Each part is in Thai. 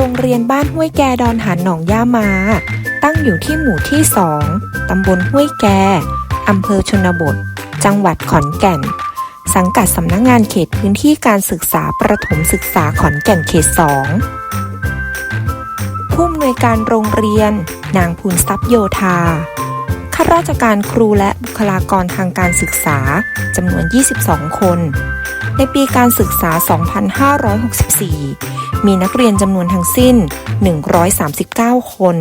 รงเรียนบ้านห้วยแกดอนหานหนองย่ามา ตั้งอยู่ที่หมู่ที่ 2 ตำบลห้วยแก อำเภอชนบท จังหวัดขอนแก่น สังกัดสำนักงงานเขตพื้นที่การศึกษาประถมศึกษาขอนแก่นเขต 2 ผู้อำนวยการโรงเรียน นางภูนทรัพย์โยธา ข้าราชการครูและบุคลากรทางการศึกษาจำนวน 22 คน ในปีการศึกษา 2564 มีนักเรียนจำนวนทั้งสิ้น 139 คน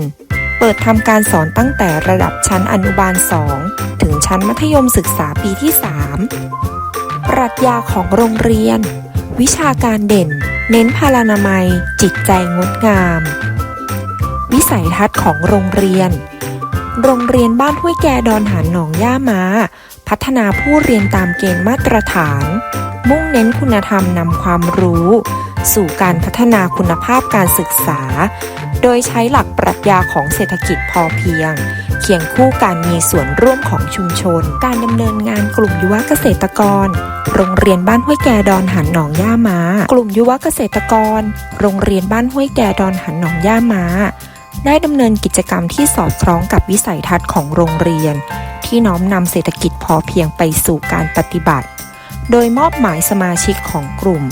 เปิดทำการสอนตั้งแต่ระดับชั้นอนุบาล 2 ถึงชั้นมัธยมศึกษาปีที่ 3 ปรัชญาของโรงเรียน วิชาการเด่น เน้นพลานามัย จิตใจงดงาม วิสัยทัศน์ของโรงเรียน โรงเรียนบ้านห้วยแกดอนหานหนองย่ามาพัฒนาผู้เรียนตามเกณฑ์มาตรฐาน มุ่งเน้นคุณธรรมนำความรู้ สู่การพัฒนาคุณภาพการศึกษา โดยใช้หลักปรัชญาของเศรษฐกิจพอเพียง เคียงคู่การมีส่วนร่วมของชุมชน การดำเนินงานกลุ่มยุวเกษตรกร โรงเรียนบ้านห้วยแกดอนหันหนองย่ามา กลุ่มยุวเกษตรกร โรงเรียนบ้านห้วยแกดอนหันหนองย่ามาได้ดำเนินกิจกรรมที่สอดคล้องกับวิสัยทัศน์ของโรงเรียน ที่น้อมนำเศรษฐกิจพอเพียงไปสู่การปฏิบัติ โดยมอบหมายสมาชิกของกลุ่ม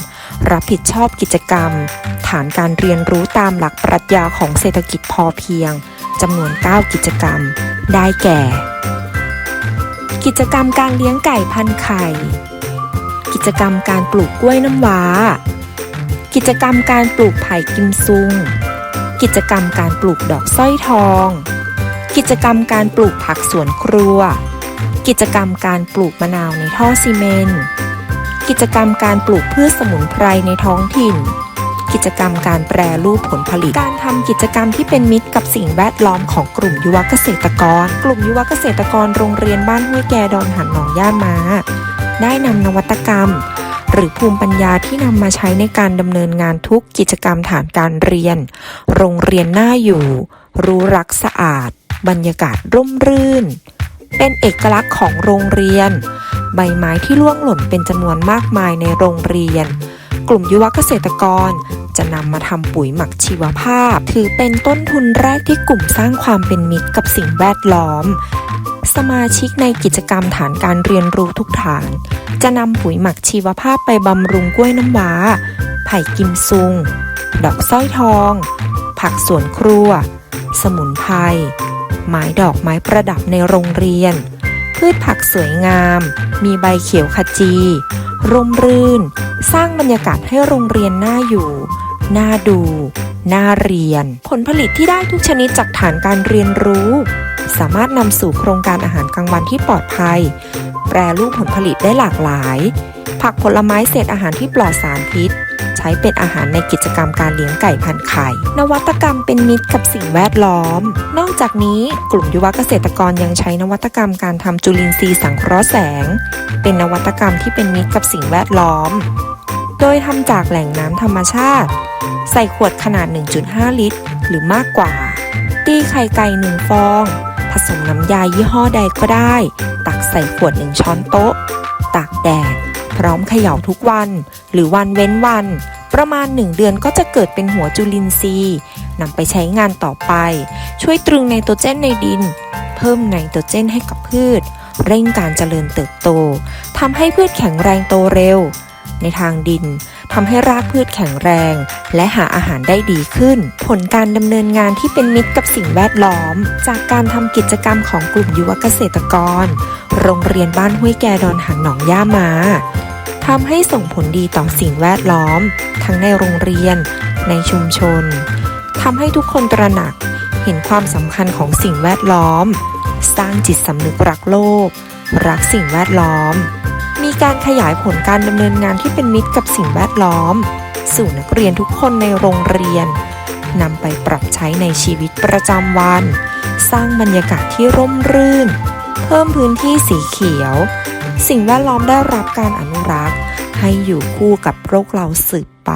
รับผิดชอบกิจกรรม ฐานการเรียนรู้ตามหลักปรัชญาของเศรษฐกิจพอเพียงจำนวน 9 กิจกรรม ได้แก่ กิจกรรมการเลี้ยงไก่พันไข่ กิจกรรมการปลูกกล้วยน้ำว้า กิจกรรมการปลูกไผ่กิมซุง กิจกรรมการปลูกดอกสร้อยทอง กิจกรรมการปลูกผักสวนครัว กิจกรรมการปลูกมะนาวในท่อซีเมนต์ กิจกรรมการปลูกพืชสมุนไพรในท้องถิ่น กิจกรรมการแปรรูปผลผลิต การทำกิจกรรมที่เป็นมิตรกับสิ่งแวดล้อมของกลุ่มยุวเกษตรกร กลุ่มยุวเกษตรกรโรงเรียนบ้านห้วยแกดอนหันหนองย่ามาได้นำนวัตกรรม หรือภูมิปัญญาที่นำมาใช้ในการดำเนินงานทุกกิจกรรมฐานการเรียน โรงเรียนน่าอยู่ รู้รักสะอาด บรรยากาศร่มรื่น เป็นเอกลักษณ์ของโรงเรียน ใบไม้ที่ร่วงหล่นเป็นจำนวนมากมายในโรงเรียน กลุ่มยุวเกษตรกร จะนำมาทำปุ๋ยหมักชีวภาพ ถือเป็นต้นทุนแรกที่กลุ่มสร้างความเป็นมิตรกับสิ่งแวดล้อม สมาชิกในกิจกรรมฐานการเรียนรู้ทุกฐาน จะนำปุ๋ยหมักชีวภาพไปบำรุงกล้วยน้ำว้า ไผ่กิมซุง ดอกสร้อยทอง ผักสวนครัว สมุนไพรไม้ดอกไม้ประดับในโรงเรียน พืชผักสวยงาม มีใบเขียวขจี ร่มรื่น สร้างบรรยากาศให้โรงเรียนน่าอยู่ น่าดู น่าเรียน ผลผลิตที่ได้ทุกชนิดจากฐานการเรียนรู้ สามารถนำสู่โครงการอาหารกลางวันที่ปลอดภัย แปรรูปผลผลิตได้หลากหลาย ผักผลไม้เศษอาหารที่ปลอดสารพิษ ช้เป็นอาหารในกิจกรรมการเลี้ยงไก่พันไข่ นวัตกรรมเป็นมิตรกับสิ่งแวดล้อม นอกจากนี้กลุ่มยุวเกษตรกรยังใช้นวัตกรรมการทำจุลินทรีย์สังเคราะห์แสง เป็นนวัตกรรมที่เป็นมิตรกับสิ่งแวดล้อม โดยทำจากแหล่งน้ำธรรมชาติ ใส่ขวดขนาด 1.5 ลิตร หรือมากกว่า ตีไข่ไก่หนึ่งฟอง ผสมน้ำยายี่ห้อใดก็ได้ ตักใส่ขวดหนึ่งช้อนโต๊ะ ตากแดดพร้อมเขย่าทุกวัน หรือวันเว้นวัน ประมาณ 1 เดือนก็จะเกิดเป็นหัวจุลินทรีย์นำไปใช้งานต่อไป ช่วยตรึงไนโตรเจนในดิน เพิ่มไนโตรเจนให้กับพืช เร่งการเจริญเติบโตทำให้พืชแข็งแรงโตเร็ว ในทางดินทำให้รากพืชแข็งแรง และหาอาหารได้ดีขึ้น ผลการดำเนินงานที่เป็นมิตรกับสิ่งแวดล้อม จากการทำกิจกรรมของกลุ่มยุวเกษตรกร โรงเรียนบ้านห้วยแกดอนหางหนองย่ามา ทำให้ส่งผลดีต่อสิ่งแวดล้อม ทั้งในโรงเรียน ในชุมชนทำให้ทุกคนตระหนักเห็นความสำคัญของสิ่งแวดล้อม สร้างจิตสำนึกรักโลก รักสิ่งแวดล้อม มีการขยายผลการดำเนินงานที่เป็นมิตรกับสิ่งแวดล้อม สู่นักเรียนทุกคนในโรงเรียนนำไปปรับใช้ในชีวิตประจำวัน สร้างบรรยากาศที่ร่มรื่น เพิ่มพื้นที่สีเขียว สิ่งแวดล้อมได้รับการอนุรักษ์ ให้อยู่คู่กับโลกเราสืบไป